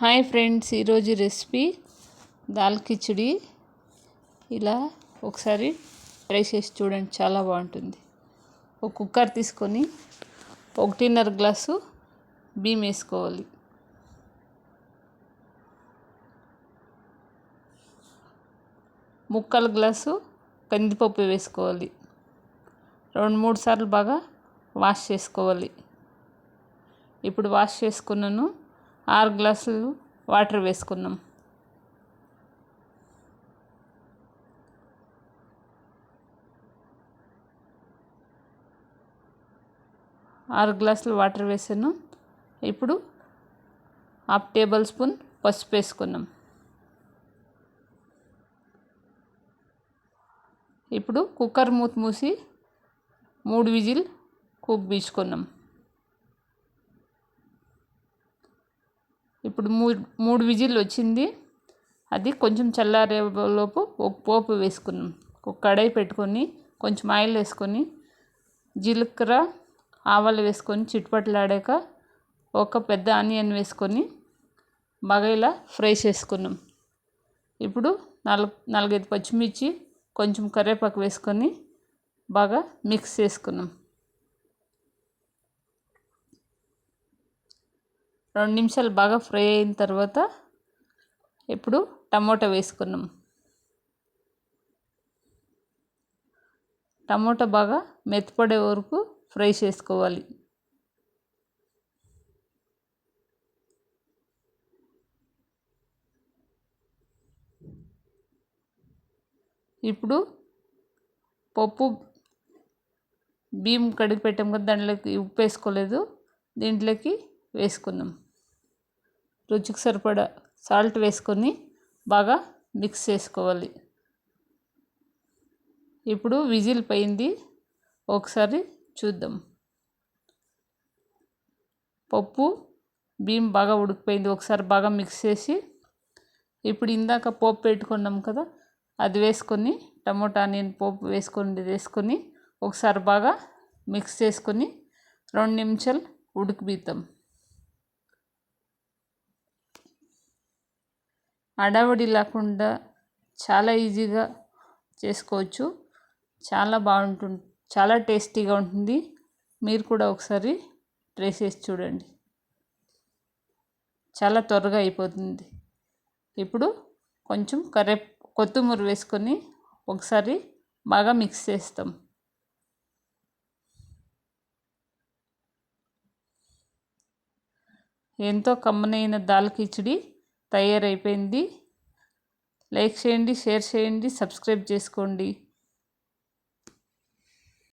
Hi friends ఈరోజు recipe dal khichdi. ఇలా ఒకసారి ట్రై చేసి చూడండి చాలా బాగుంటుంది. ఒక కుక్కర్ తీసుకొని ఒకటిన్నర గ్లాసు బియ్యం వేసుకోవాలి. ముక్కల గ్లాసు కందిపప్పు వేసుకోవాలి. రెండు మూడు సార్లు బాగా వాష్ చేసుకోవాలి. ఇప్పుడు వాష్ చేసుకున్నాను. ఆరు గ్లాసులు వాటర్ వేసుకున్నాం. ఆరు గ్లాసులు వాటర్ వేసాను. ఇప్పుడు హాఫ్ టేబుల్ స్పూన్ పసుపు వేసుకున్నాం. ఇప్పుడు కుక్కర్ మూత మూసి మూడు విజిల్ కుక్ బీచుకున్నాం. ఇప్పుడు మూడు మూడు విజిల్ వచ్చింది. అది కొంచెం చల్లారేలోపు ఒక పోపు వేసుకున్నాం. ఒక కడాయి పెట్టుకొని కొంచెం ఆయిల్ వేసుకొని జీలకర్ర ఆవాలు వేసుకొని చిట్టుపట్లాడాక ఒక పెద్ద ఆనియన్ వేసుకొని బాగా ఇలా ఫ్రై చేసుకున్నాం ఇప్పుడు నాలుగు నాలుగైదు పచ్చిమిర్చి కొంచెం కరివేపాకు వేసుకొని బాగా మిక్స్ చేసుకున్నాం. రెండు నిమిషాలు బాగా ఫ్రై అయిన తర్వాత ఇప్పుడు టమోటా వేసుకున్నాం. టమోటా బాగా మెత్తపడే వరకు ఫ్రై చేసుకోవాలి. ఇప్పుడు పప్పు బియ్యం కడిగి పెట్టాం కదా దాంట్లోకి ఉప్పు వేసుకోలేదు. దీంట్లోకి వేసుకున్నాం. రుచికి సరిపడా సాల్ట్ వేసుకొని బాగా మిక్స్ చేసుకోవాలి. ఇప్పుడు విజిల్ పోయింది. ఒకసారి చూద్దాం. పప్పు బియ్యం బాగా ఉడికిపోయింది. ఒకసారి బాగా మిక్స్ చేసి ఇప్పుడు ఇందాక పోపు పెట్టుకున్నాం కదా అది వేసుకొని టమోటా నేను పోపు వేసుకొని వేసుకొని ఒకసారి బాగా మిక్స్ చేసుకొని రెండు నిమిషాలు ఉడికిబీతాం అడవడి లేకుండా చాలా ఈజీగా చేసుకోవచ్చు. చాలా బాగుంటుంది చాలా టేస్టీగా ఉంటుంది. మీరు కూడా ఒకసారి ట్రై చేసి చూడండి. చాలా త్వరగా అయిపోతుంది. ఇప్పుడు కొంచెం కరే కొత్తిమీర వేసుకొని ఒకసారి బాగా మిక్స్ చేస్తాం. ఎంతో కమ్మనైన దాల్ కిచిడి తయారైపోయింది. లైక్ చేయండి షేర్ చేయండి సబ్స్క్రైబ్ చేసుకోండి.